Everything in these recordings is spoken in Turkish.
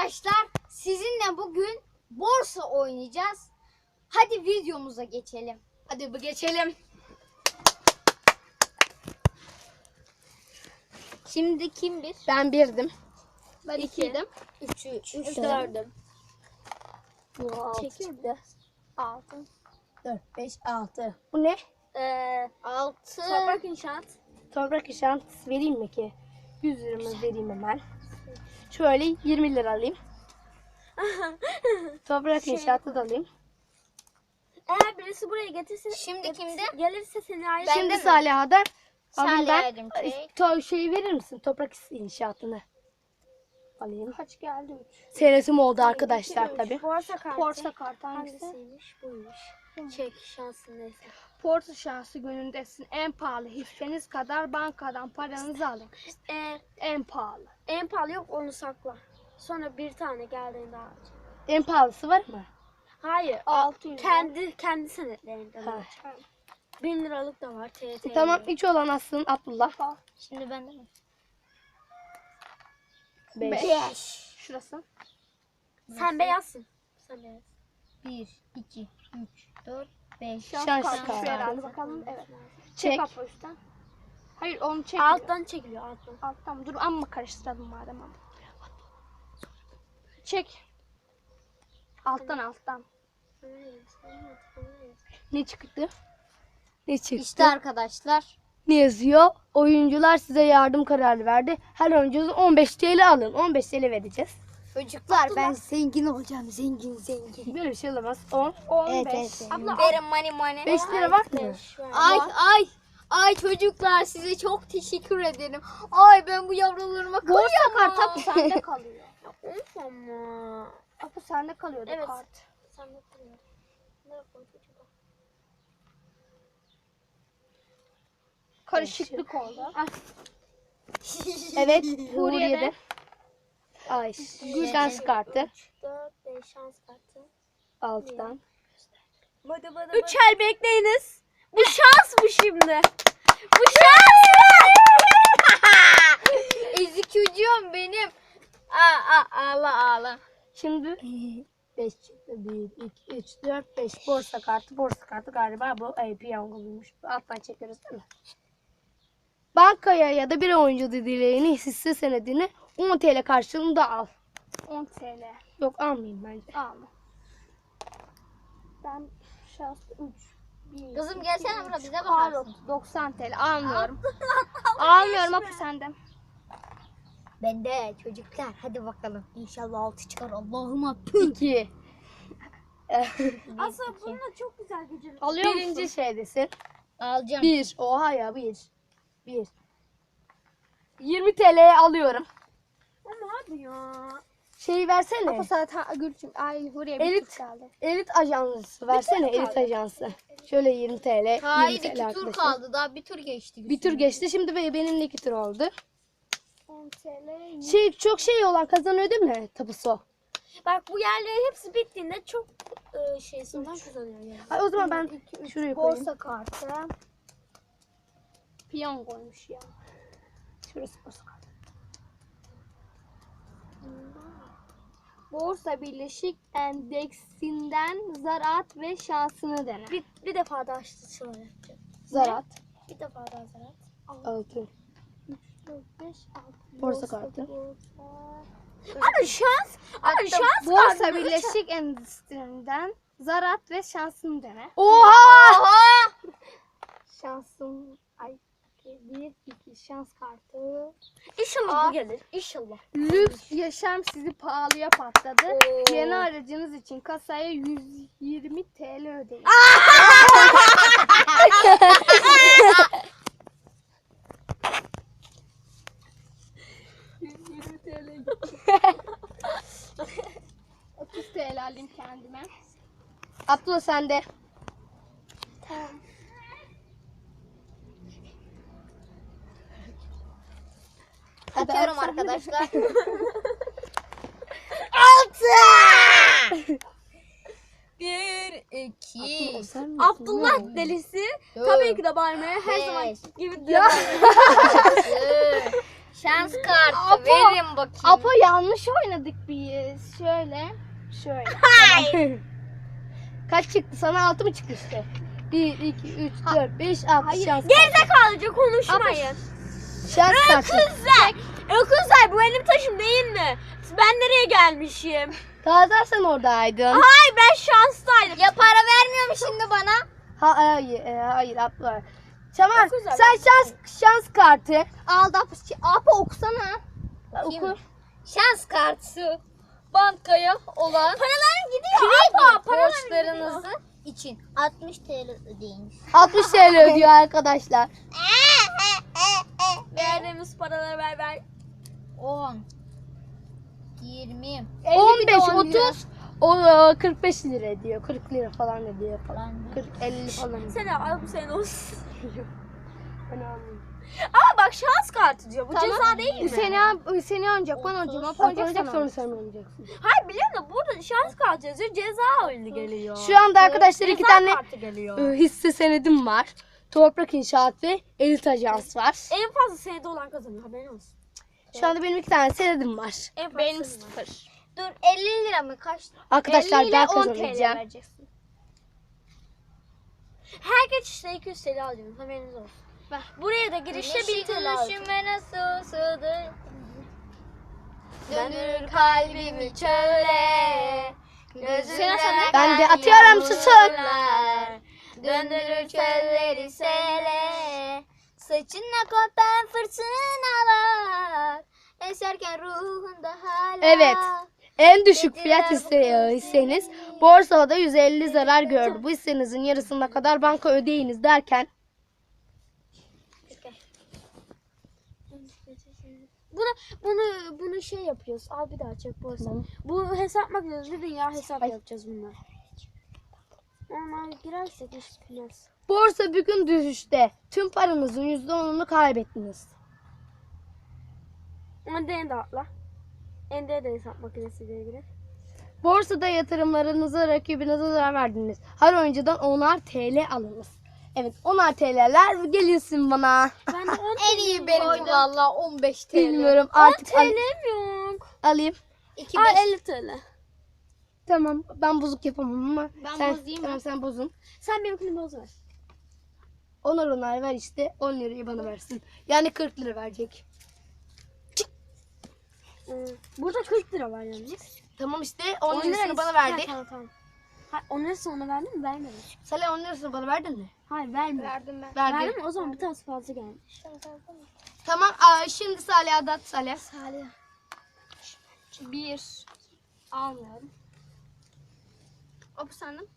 arkadaşlar sizinle bugün borsa oynayacağız. Hadi videomuza geçelim. Hadi bir geçelim. Şimdi kim bir? Ben birdim. Ben ikiydim. Üçü, üç, Üç, dördüm. Bu altı. Altı. 4, 5, 6. Bu ne? Ee, altı. Toprak inşaat. Toprak işaret vereyim mi ki? 100 liramı vereyim hemen. Şöyle 20 lira alayım. Toprak inşaatı da alayım. Eğer birisi buraya getirse Şimdi getirse- kimde? Gelirse seni ayrı. Şimdi? Saliha'da çek. To şeyi verir misin? Toprak inşaatını. Alayım. Kaç geldi? Seyretim oldu arkadaşlar tabi. Borsa kartı. Borsa kartı hangisi? Hangisiymiş? Buymuş. Çek şansın neyse. Porta şansı günündesin. En pahalı hisseniz kadar bankadan paranızı alın. Eğer En pahalı. en pahalı yok onu sakla. Sonra bir tane geldiğinde al. En pahalısı var mı? Hayır. 600 Kendi kendi senetlerinden Ha. 1000 liralık da var. TRT. Tamam 3 olan aslında Abdullah. Şimdi bende mi? 5. Şurası. Sen beyazsın. Sen beyaz. 1, 2, 3, 4, 5. Şans Kalmış herhalde bakalım. Evet. Çek. Çek üstten. Hayır onu çek. Alttan çekiliyor alttan. Alttan. Dur amma karıştıralım madem ama. Çek. Alttan alttan. Ne çıktı? Ne çıktı? İşte arkadaşlar. Ne yazıyor? Oyuncular size yardım kararı verdi. Her oyuncunuzu 15 TL alın. 15 TL vereceğiz. Çocuklar ben zengin olacağım. Zengin zengin. Böyle bir şey olamaz. 10. 15. Evet, evet. Verin money money. 5 lira var mı? Ay ay. Ay çocuklar size çok teşekkür ederim. Ay ben bu yavrularıma Borsa kıyamam. kart Apu sende kalıyor. Of ama. Apu sende kalıyordu Evet. kart. Sen de kalıyor. Ne yapalım çocuklar? Karışıklık oldu. Evet. Huriye'de. Ay. Şans kartı. 4, 5 şans kartı. 6'dan. Bada bada 3 ay bekleyiniz. Bu şans bu şimdi. bu şans. Ezik çocuğum benim. Aa, aa, ağla ağla. Şimdi 5 çıktı. 1, 2, 3, 4, 5. Borsa kartı. Borsa kartı galiba bu ay, piyangoluymuş. Alttan çekiyoruz değil mi? Bankaya ya da bir oyuncu dileğini hisse senedini 10 TL karşılığında al. 10 TL. Yok almayayım bence. Alma. Ben şanslı 3. Kızım gelsene buraya bize bakarsın. 90 TL almıyorum. Almıyorum Apu senden. Ben de çocuklar hadi bakalım. İnşallah altı çıkar Allah'ıma. 2. Aslında bununla çok güzel geceler. Alıyor Birinci musun? şeydesin. Alacağım. 1. Oha ya 1. 1. 20 TL alıyorum. Ama abi ya. Şeyi versene. Apu zaten Gülçin. Ay Huriye bir Elit. Geldi. Elit ajansı versene elit ajansı. Şöyle 20 TL. Hayır 20 TL iki tur arkadaşlar. kaldı daha bir tur geçti. Bir tur geçti şimdi be- benimle iki tur oldu. 10 TL. Şey çok şey olan kazanıyor değil mi tapusu? Bak bu yerlerin hepsi bittiğinde çok e, şey olan kazanıyor yani. Ay, o zaman ben şuraya koyayım. Borsa kartı. Piyangoymuş ya. Şurası borsa kartı. Borsa Birleşik Endeksinden zarat ve şansını dene. Bir, bir defa daha sıra yapacağım. Zarat. Bir defa daha zarar. Altı. 4, 5, 6. Borsa kartı. Abi şans. Abi şans Borsa kartı. Birleşik Endeksinden zarat ve şansını dene. Oha! Şansım ay 1 2 şans kartı. İnşallah bu gelir. İnşallah. Lüks yaşam sizi pahalıya patladı. Oo. Yeni aracınız için kasaya 120 TL ödeyin. ...30 TL alayım kendime. Abdullah sende. Atıyorum arkadaşlar. Bir, iki, Abdullah delisi. dört, Tabii ki de bağırmaya her beş, zaman gibi altı, Şans kartı Apo. verin bakayım. Apo yanlış oynadık biz. Şöyle. Şöyle. Kaç çıktı? Sana 6 mı çıkmıştı? 1, 2, 3, 4, 5, 6 şans kartı. Gerizekalıca konuşmayın. Kızlar. E kızlar bu benim taşım değil mi? Ben nereye gelmişim? Da sen oradaydın. Hayır ben şanstaydım. Ya para vermiyor mu şimdi bana? Ha, hayır, e, hayır abla. Tamam. Sen şans şans kartı Aldı Apo. Apo okusana. oku. Şans kartı. Bankaya olan Paralarım gidiyor. kredi borçlarınızı için 60 TL ödeyin. 60 TL ödüyor arkadaşlar. Verdiğimiz paraları ver ver. 10 20 15, 10 lira. 30, o e, 45 lira ediyor. 40 lira falan ediyor falan. Falan mı? 40 50 falan. Sen al bu senin olsun. Ben almayayım. Ama bak şans kartı diyor. Bu ceza değil mi? Seni, seni oynayacak. Ben oynayacak. oynayacak sen sonra sen oynayacaksın. Hayır biliyorum da burada şans kartı yazıyor. Ceza oyunu geliyor. Şu anda arkadaşlar iki Ceza tane e, hisse senedim var. Toprak İnşaat ve Elit Ajans var. En fazla senede olan kazanıyor. Haberin olsun. Şu anda benim iki tane senedim var. En fazla Benim var. sıfır. Dur 50 lira mı kaç? Arkadaşlar 50 ile ben 10 TL kazanacağım. vereceksin. Her geçişte 200 TL alacağım. Haberiniz olsun. Ver. Buraya da girişte 1000 TL. Gülüşüme nasıl sığdır? Dönür kalbimi çöle. Gözümden sende. Ben de atıyorum, susun. yağmurlar, Döndürür çölleri sele. Saçınla kopan fırtınalar. Eserken ruhunda hala. Evet. En düşük fiyat hisse, hisseniz borsada 150 zarar gördü. Bu hissenizin yarısına kadar banka ödeyiniz derken Bunu bunu bunu şey yapıyoruz. Al bir daha çek bu hesap. Bu hesap makinesi dünya hesap yapacağız bunlar. Normal girersek hiç bilmez. borsa bir gün düşüşte tüm paranızın %10'unu kaybettiniz. Ende ende atla. Ende de hesap makinesi diye girer. Borsada yatırımlarınıza rakibinize zarar verdiniz. Her oyuncudan 10'ar TL alınız. Evet 10'ar TL'ler gelinsin bana. Ben de 10 En iyi benimki valla 15 TL. Bilmiyorum artık al- TL'm yok. alayım. 2 Al 5. 50 TL. Tamam ben bozuk yapamam ama Ben sen, bozayım tamam, sen bozun. Sen benimkini boz ver. Onar onar ver işte 10 lirayı bana versin. Yani 40 lira verecek. Ee, burada 40 lira var yalnız. Tamam işte 10 On lirasını lira- bana verdi. Ha, tamam tamam. Ha, 10 lirasını ona verdin mi? Vermedin. Salih 10 lirasını bana verdin mi? Hayır vermedin. Verdim ben. Verdi. Verdin mi? O zaman bir tanesi fazla gelmiş. Tamam aa, şimdi Salih'e adat Salih. Salih. Bir. Almıyorum. Apo sende mi?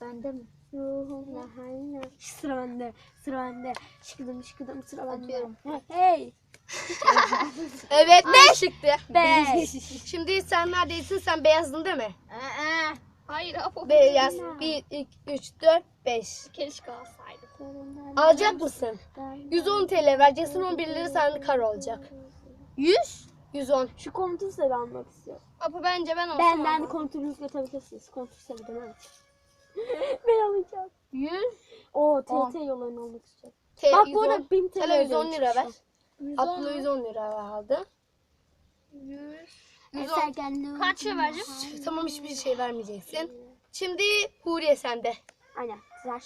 Bende mi? Ruhumla hayna. Sıra bende. Sıra bende. Şıkıdım şıkıdım sıra bende. Atıyorum. Hey. Evet 5 çıktı. Beş. Şimdi sen neredesin? Sen beyazdın değil mi? Aa, Hayır Apo. Beyaz. 1, 2, 3, 4, 5. Keşke alsaydım. Alacak mısın? 110 TL vereceksin 11 lira sende kar olacak. 100? 110. Şu komutu seni almak istiyorum. Apo bence ben olsam Benden almam. komutunuz götürebilirsiniz. Komutu seni ben alacağım. ben alacağım. 100. Oo On. TT yollarını almak istiyorum. T, Bak 110. bu arada 1000 TL 110 ödemiş lira ver. an. Abdullah 110 lira aldı. Eserken Kaç lira vereceğim? Tamam hiçbir şey vermeyeceksin. Şimdi Huriye sende. Aynen. Tıraş.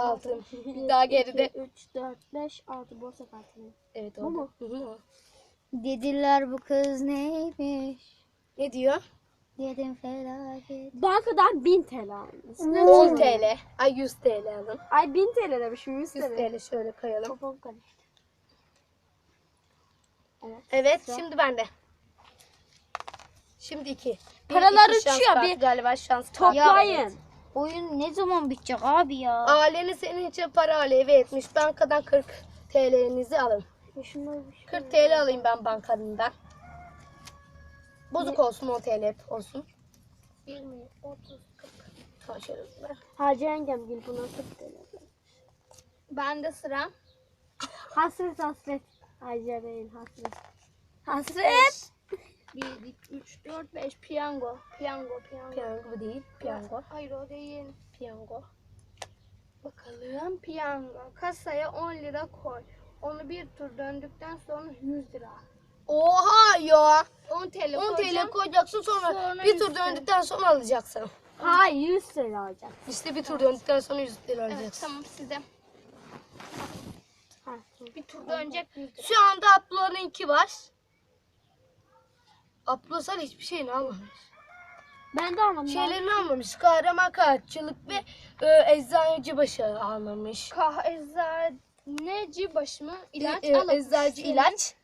Altın. Bir daha geride. 3, 4, 5, 6 borsa kartı. Evet Bu oldu. mu? Hı hı. Dediler bu kız neymiş? Ne diyor? Dedim felaket. Bankadan 1000 TL almış. 10 TL. Ay 100 TL alın. Ay 1000 TL demişim 100 100 TL. TL şöyle koyalım. Kafam karıştı. Evet. Evet şimdi bende. Şimdi 2. Paralar uçuyor, bir galiba şans. Toplayın. Oyun ne zaman bitecek abi ya? Ailenin senin için para alevi etmiş. Bankadan 40 TL'nizi alın. Şunlar bir şey. 40 TL alayım ben bankanından. Bozuk olsun 10 TL olsun. 20, 30. Tamam şöyle ver. Hacı yengem gibi buna 40 TL. Bende sıra. Hasret hasret. Hacı değil hasret. Hasret. 1, 2, 3, 4, 5. Piyango. Piyango. Piyango. Piyango bu değil. Piyango. Hayır o değil. Piyango. Bakalım piyango. Kasaya 10 lira koy. Onu bir tur döndükten sonra 100 lira. Oha ya. 10 TL 10 TL koyacaksın sonra, Sonra bir tur 100 TL. döndükten sonra alacaksın. Hayır 100 TL alacak. İşte bir tur döndükten sonra 100 lira Evet alacaksın. tamam size. Bir tur dönecek 100 lira. Şu anda Abdullah'ınki var. Abdullah sen hiçbir şeyini almamış. Ben de almam. ben. Şeylerini almamış. Kahraman kaççılık ve e, eczaneci başı almamış. Kah eczaneci başı mı? İlaç E, alıp eczacı ilaç.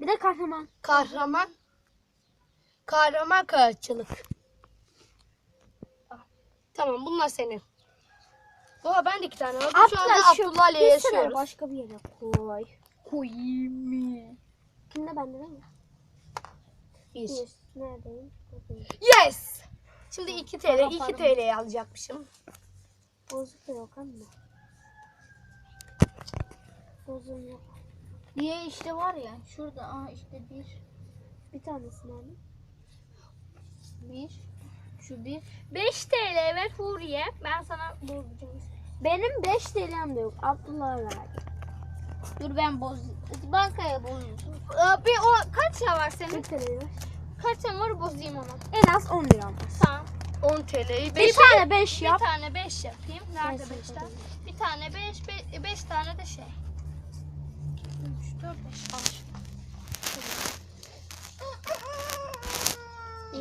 Bir de kahraman. Kahraman. Kahraman kaççılık. Tamam bunlar senin. Oha ben de iki tane aldım. Şu anda Abdullah şu Abdullah ile bir yaşıyoruz. başka bir yere koy. Koyayım mı? Kimde bende değil mi? Bir. Bir. Neredeyim? Yes. Şimdi 2 TL, Tamam, 2 pardon. TL'ye alacakmışım. Bozuk yok anne. Bozuk yok. Diye işte var ya şurada aa işte bir Bir tanesini alayım. bir şu bir 5 TL ver Huriye. Ben sana bozacağım. Benim 5 TL'm de yok. Abdullah'a verdim. Dur ben boz bankaya. Ee, bir o kaç lira var 1 senin? TL'yi ver. Kaç lira var bozayım onu. En az 10 liram var. Tamam. 10 TL'yi Bir 5 tane 5 Bir yap. tane 5 yapayım. Nerede Neyse, 5'ten? tamam. Bir tane 5, 5 tane de şey. 3, 4, 5. Al.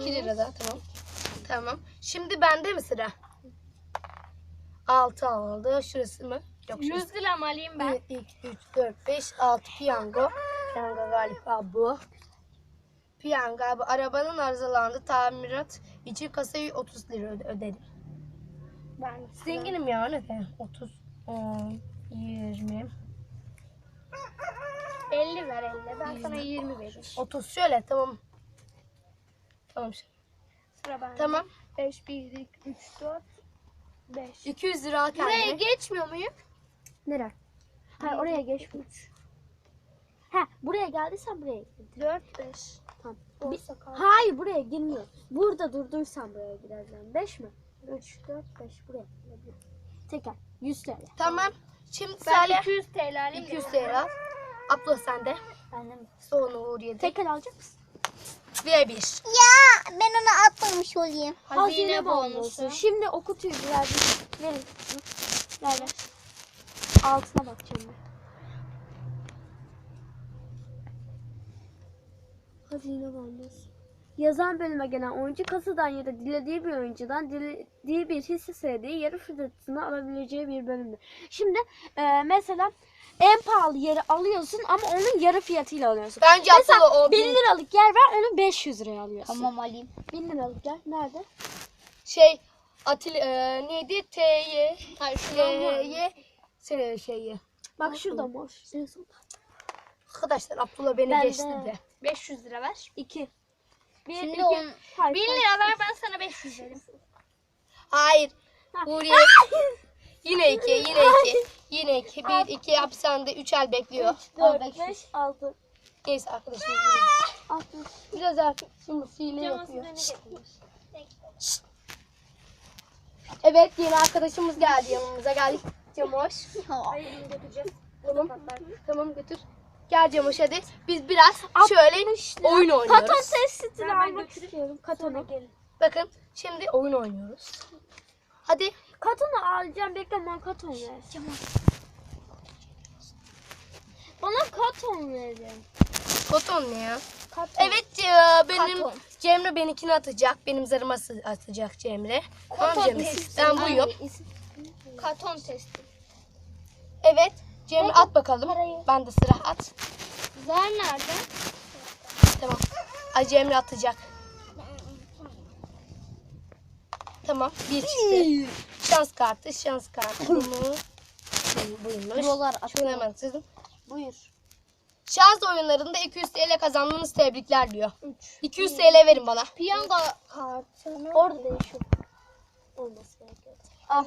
2 lira da tamam. Tamam. Şimdi bende mi sıra? 6 aldı. Şurası mı? Yok şurası. 100 lira mı alayım ben? 1, 2, 3, 4, 5, 6 piyango. Piyango galiba bu. Piyango abi. Arabanın arızalandı. Tamirat için kasayı 30 lira öde- ödedim. Ben Zenginim ya ne de? 30, 10, 20, 50 ver 50. Ben sana 20 vereyim. 30 şöyle tamam. Tamam şimdi. Sıra bende. Tamam. 5, 1, 2, 3, 4, 5. 200 lira al Buraya kendine. geçmiyor muyum? Nere? Hayır oraya geçmiş. Ha buraya geldiysen buraya git. 4, 5. Tamam. Kal. Hayır buraya girmiyor. Burada durduysan buraya girersen. 5 mi? 3, 4, 5 buraya. Teker. 100 TL. Tamam. Şimdi Ben Salih 200 TL alayım. 200 TL al. Abla sende. Bende mi? Sonra Uğur yedi. Teker alacak mısın? Ve bir. Ya ben onu atmamış olayım. Hazine bonusu. Şimdi okutuyu biraz bir- verin. Ver ver. Altına bakacağım ben. Hazine bonusu. Yazan bölüme gelen oyuncu kasadan ya da dilediği bir oyuncudan dilediği bir hisse senedi yarı fiyatına alabileceği bir bölümdür. Şimdi e, mesela en pahalı yeri alıyorsun ama onun yarı fiyatıyla alıyorsun. Bence Mesela o 1000 bin- liralık yer var onu 500 liraya alıyorsun. Tamam alayım. 1000 liralık yer nerede? şey Atil e, neydi? T'ye. T'ye şey şeyi. Bak şurada mor. En son. Arkadaşlar Abdullah beni Ben de. geçti de. 500 lira ver. 2. Bir, Şimdi iki. on- Hayır, 1000 hayır. lira ver ben sana 500 vereyim. Hayır. Ha. Huriye. yine iki, yine iki. Yine iki. Bir, iki hapishanede üç el bekliyor. 4, beş 5, 6. Neyse arkadaşım. 6. Biraz arkadaşımız hile yapıyor. Evet yeni arkadaşımız geldi yanımıza. Geldik. Cemoş. Tamam. Tamam götür. Gel Cemoş hadi. Biz biraz şöyle oyun oynuyoruz. Katon testini almak istiyorum. Katonu. Bakın şimdi oyun oynuyoruz. Hadi. Katonu alacağım. Bekle bana katon ver. Bana katon verin. Koton ne ya? Katon. Evet e, benim Katon. Cemre benimkini atacak. Benim zarıma atacak Cemre. Tamam Cemre. testi. Ben buyum. İsim. Karton testi. Evet. Cemre at bakalım. parayı. Ben de sıra at. Zar nerede? Tamam. Ay Cemre atacak. Tamam. Bir çıktı. Şans kartı. Şans kartı. Bunu buymuş. Dolar Şunu hemen sizin. Buyur. Şans oyunlarında 200 TL kazandınız tebrikler diyor. 200 TL verin bana. Piyango Kartonu. Orada değişiyor. Olması gerekiyor. al.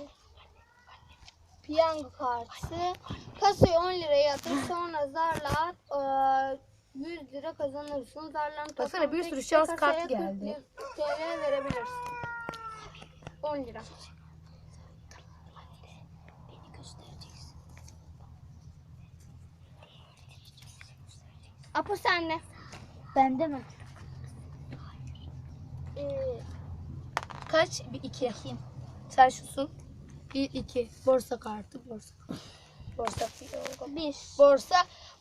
Piyango kartı. Kasaya 10 lira yatır sonra zarla at. eee, 100 lira kazanırsın. Zarların Baksana, bir sürü şans 40 geldi. TL verebilirsin. 10 lira. Apo senle. Bende mi? Ee, kaç? Bir iki. Sen şusun. Bir iki. Borsa kartı. Borsa. Borsa. Bir. Borsa.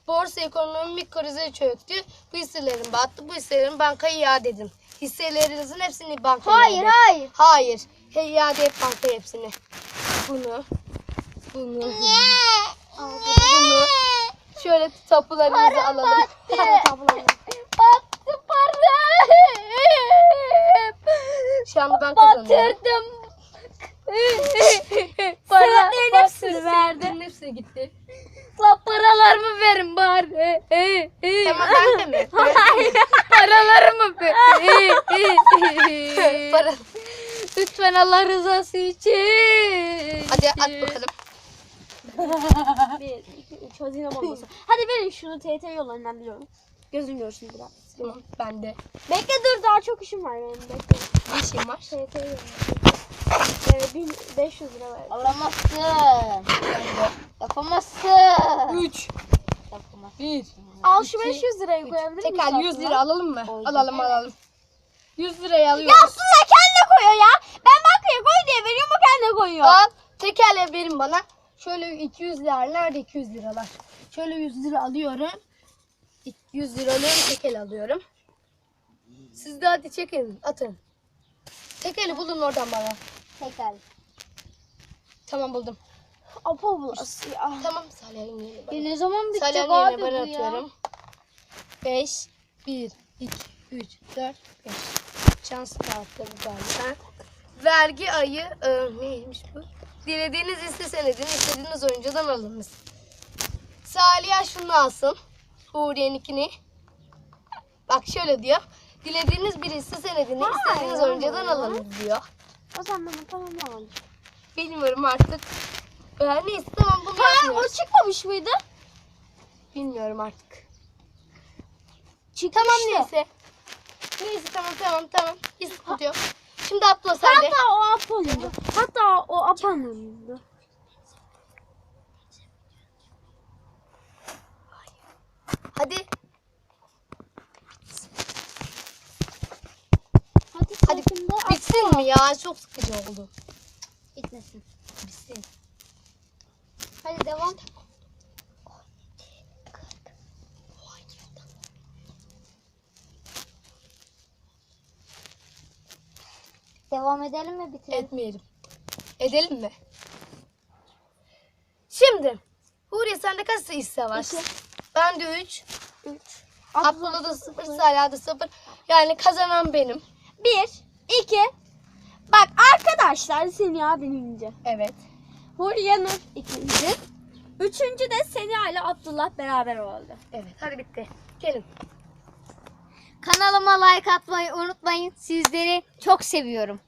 Borsa ekonomik krize çöktü. Bu hisselerin battı. Bu hisselerin bankaya iade edin. Hisselerinizin hepsini bankaya Hayır iade. hayır. Hayır. He, iade et bankaya hepsini. Bunu. Bunu. Bunu. Şöyle tapularınızı alalım. Battı para. Şu anda ben kazanıyorum. Batırdım. Senetlerin hepsini verdi. Senetlerin hepsi gitti. La paralarımı verin bari. Tamam ben de mi? Paralarımı verin. Para. Lütfen Allah rızası için. Hadi at bakalım. Bir, iki, üç hazine bombası. Hadi verin şunu TT yollarından biliyorum. Gözün görsün biraz. Tamam ben de. Bekle dur daha çok işim var benim bekle. Bir şeyim var. TT yollarından. Ee, 1500 lira ver. Alamazsın. Yapamazsın. 3. Yapamazsın. 1. Al şu 500 lirayı koyabilir misin? Tekrar 100 lira alalım mı? Koydum. Alalım alalım. 100 lirayı alıyoruz. Aslında kendi koyuyor ya. Ben bankaya koy diye veriyorum o kendi koyuyor. Al. Tekerle verin bana. Şöyle 200 lira. Nerede 200 liralar? Şöyle 100 lira alıyorum. 100 lira alıyorum. Tekel alıyorum. Siz de hadi çekin. Atın. Tekeli bulun oradan bana. Tekrar. Tamam buldum. Apo bulası ya. Tamam Salih'in yerine bana. Ya ne zaman bitecek Salih'in abi bu bana ya? atıyorum. 5, 1, 2, 3, 4, 5. Şans kartları galiba. Vergi ayı e, neymiş bu? Dilediğiniz hisse senedini istediğiniz oyuncudan alınız. Salih şunu alsın. Huriye'ninkini. Bak şöyle diyor. Dilediğiniz bir hisse senedini istediğiniz oyuncudan alınız diyor. O zaman tamam tamam. Bilmiyorum artık. Ee, neyse tamam bunu Ha o çıkmamış mıydı? Bilmiyorum artık. Çıkmıştı. Tamam neyse. Neyse tamam tamam tamam. Hiç sıkıntı yok. Şimdi atla sen de. Hatta o Apo'nundu. Hatta o Apo'nundu. Hadi. Hadi Hadi sakın da bitsin mi ya? Çok sıkıcı oldu. Bitmesin. Bitsin. Hadi devam. Devam edelim mi bitirelim? Etmeyelim. Edelim mi? Şimdi. Huriye sende kaç hisse var? İki. Bende 3. 3. Abdullah da 0. Salih'de da 0. Yani kazanan benim. 1, 2. Bak arkadaşlar Seni bininci. Evet. Huriye Nur ikinci. Üçüncü de Seni ile Abdullah beraber oldu. Evet. Hadi bitti. Gelin. Kanalıma like atmayı unutmayın. Sizleri çok seviyorum.